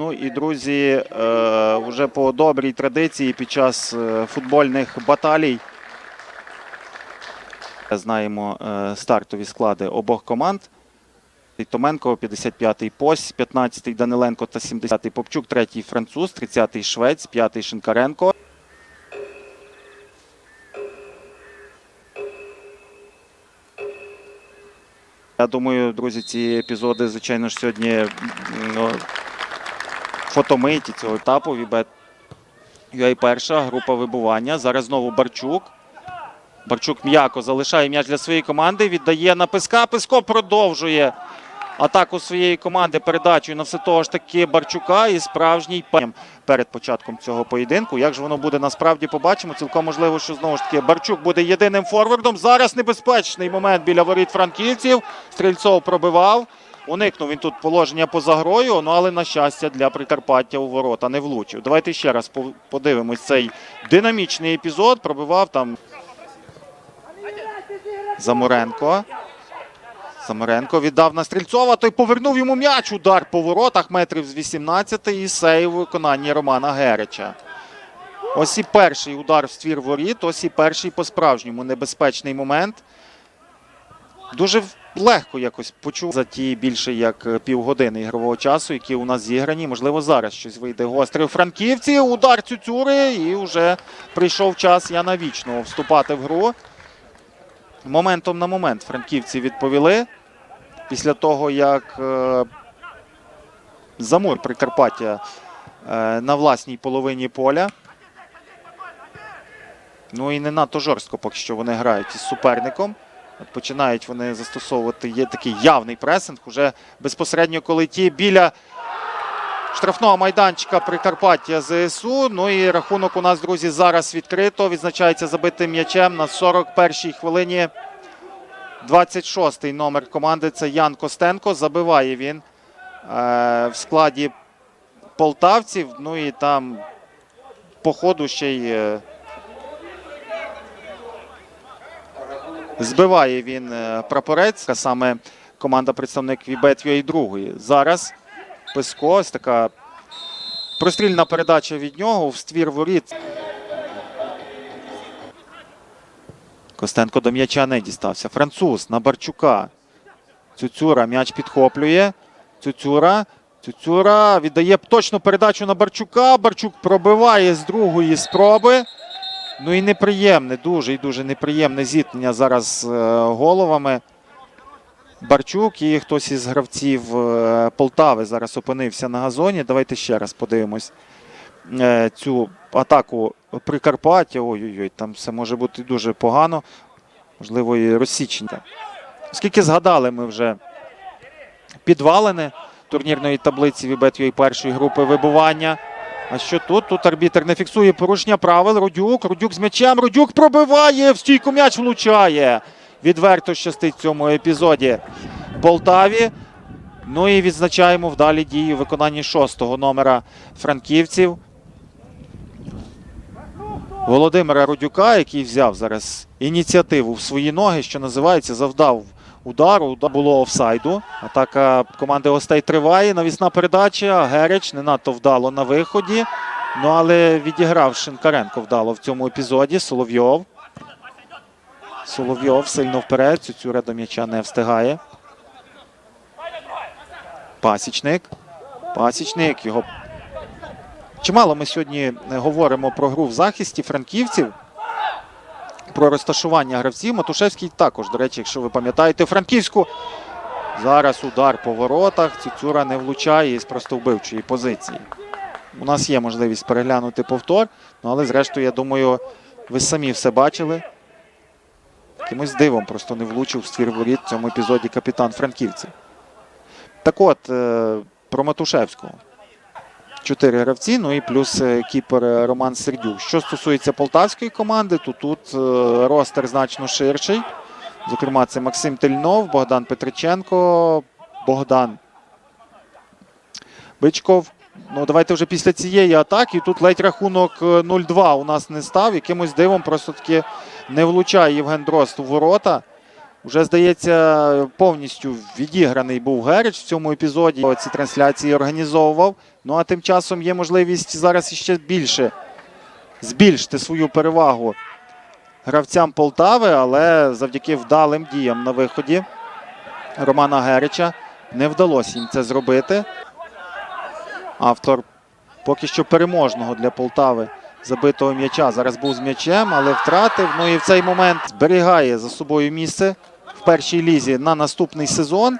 Ну і друзі, е, вже по добрій традиції під час е, футбольних баталій знаємо е, стартові склади обох команд. Томенко, 55-й Пось, 15-й Даниленко та 70-й Попчук, 3-й француз, 30-й Швець, 5-й Шинкаренко. Я думаю, друзі, ці епізоди, звичайно ж, сьогодні ну, фотомиті цього етапу. Вібет UA перша, група вибування. Зараз знову Барчук. Барчук м'яко залишає м'яч для своєї команди. Віддає на Писка. Писко продовжує атаку своєї команди передачею на все того ж таки Барчука і справжній пем перед початком цього поєдинку. Як же воно буде насправді побачимо. Цілком можливо, що знову ж таки Барчук буде єдиним форвардом. Зараз небезпечний момент біля воріт франківців. Стрільцов пробивав. Уникнув він тут положення поза грою, ну але на щастя для Прикарпаття у ворота не влучив. Давайте ще раз подивимось цей динамічний епізод. Пробивав там Заморенко. Заморенко віддав на Стрільцова. Той повернув йому м'яч. Удар по воротах метрів з 18 і сейв у виконанні Романа Герича. Ось і перший удар в ствір воріт. Ось і перший по-справжньому небезпечний момент. Дуже легко якось почув за ті більше як е, півгодини ігрового часу, які у нас зіграні. Можливо, зараз щось вийде гостре у Франківці. Удар цюцюри, і вже прийшов час Яна Вічного вступати в гру. Моментом на момент франківці відповіли. Pісля того, як е, Замур Прикарпаття е, на власній половині поля. Ну і не надто жорстко поки що вони грають із суперником. Починають вони застосовувати є такий явний пресинг. Уже безпосередньо, коли ті біля штрафного майданчика Прикарпаття ЗСУ. Ну і рахунок у нас, друзі, зараз відкрито. Відзначається забитим м'ячем на 41-й хвилині. 26-й номер команди це Ян Костенко. Забиває він е, в складі полтавців. Ну і там по ходу ще й. Збиває він е, прапорець, саме команда представник Вібет UA другої. Зараз Писко, ось така прострільна передача від нього в ствір воріт. Костенко до м'яча не дістався. Француз на Барчука. Цюцюра м'яч підхоплює. Цюцюра. Цюцюра віддає точну передачу на Барчука. Барчук пробиває з другої спроби. Ну і неприємне, дуже і дуже неприємне зіткнення зараз е, головами. Барчук і хтось із гравців е, Полтави зараз опинився на газоні. Давайте ще раз подивимось е, цю атаку Прикарпаття. Ой-ой-ой, там все може бути дуже погано. Можливо, і розсічення. Оскільки згадали ми вже підвалини турнірної таблиці Вібет першої групи вибування. А що тут? Тут арбітр не фіксує порушення правил. Рудюк. Рудюк з м'ячем. Рудюк пробиває. В стійку м'яч влучає. Відверто щастить в цьому епізоді Полтаві. Ну і відзначаємо вдалі дії у виконанні шостого номера франківців. Володимира Рудюка, який взяв зараз ініціативу в свої ноги, що називається, завдав удару. Удар було офсайду. Атака команди гостей триває. Навісна передача. Герич не надто вдало на виході. Ну але відіграв Шинкаренко вдало в цьому епізоді. Соловйов. Соловйов сильно вперед. Цюцюра до м'яча не встигає. Пасічник. Пасічник. Його Чимало ми сьогодні е, говоримо про гру в захисті франківців, про розташування гравців. Матушевський також, до речі, якщо ви пам'ятаєте, Франківську. Зараз удар по воротах. Цюцюра не влучає із просто вбивчої позиції. У нас є можливість переглянути повтор, ну, але зрештою, я думаю, ви самі все бачили. Якимось дивом просто не влучив в ствір в цьому епізоді капітан франківців. Так от, е, про Матушевського. Чотири гравці, ну і плюс е, кіпер е, Роман Сердюк. Що стосується полтавської команди, то тут е, ростер значно ширший. Зокрема, це Максим Тельнов, Богдан Петриченко, Богдан Бичков. Ну, давайте вже після цієї атаки. Тут ледь рахунок е, 0-2 у нас не став. Якимось дивом просто таки не влучає Євген Дрозд у ворота. Уже здається, повністю відіграний був Герич в цьому епізоді. Ці трансляції організовував. Ну а тим часом є можливість зараз іще більше збільшити свою перевагу гравцям Полтави, але завдяки вдалим діям на виході Романа Герича не вдалося їм це зробити. Автор поки що переможного для Полтави забитого м'яча. Зараз був з м'ячем, але втратив. Ну і в цей момент зберігає за собою місце першій лізі на наступний сезон.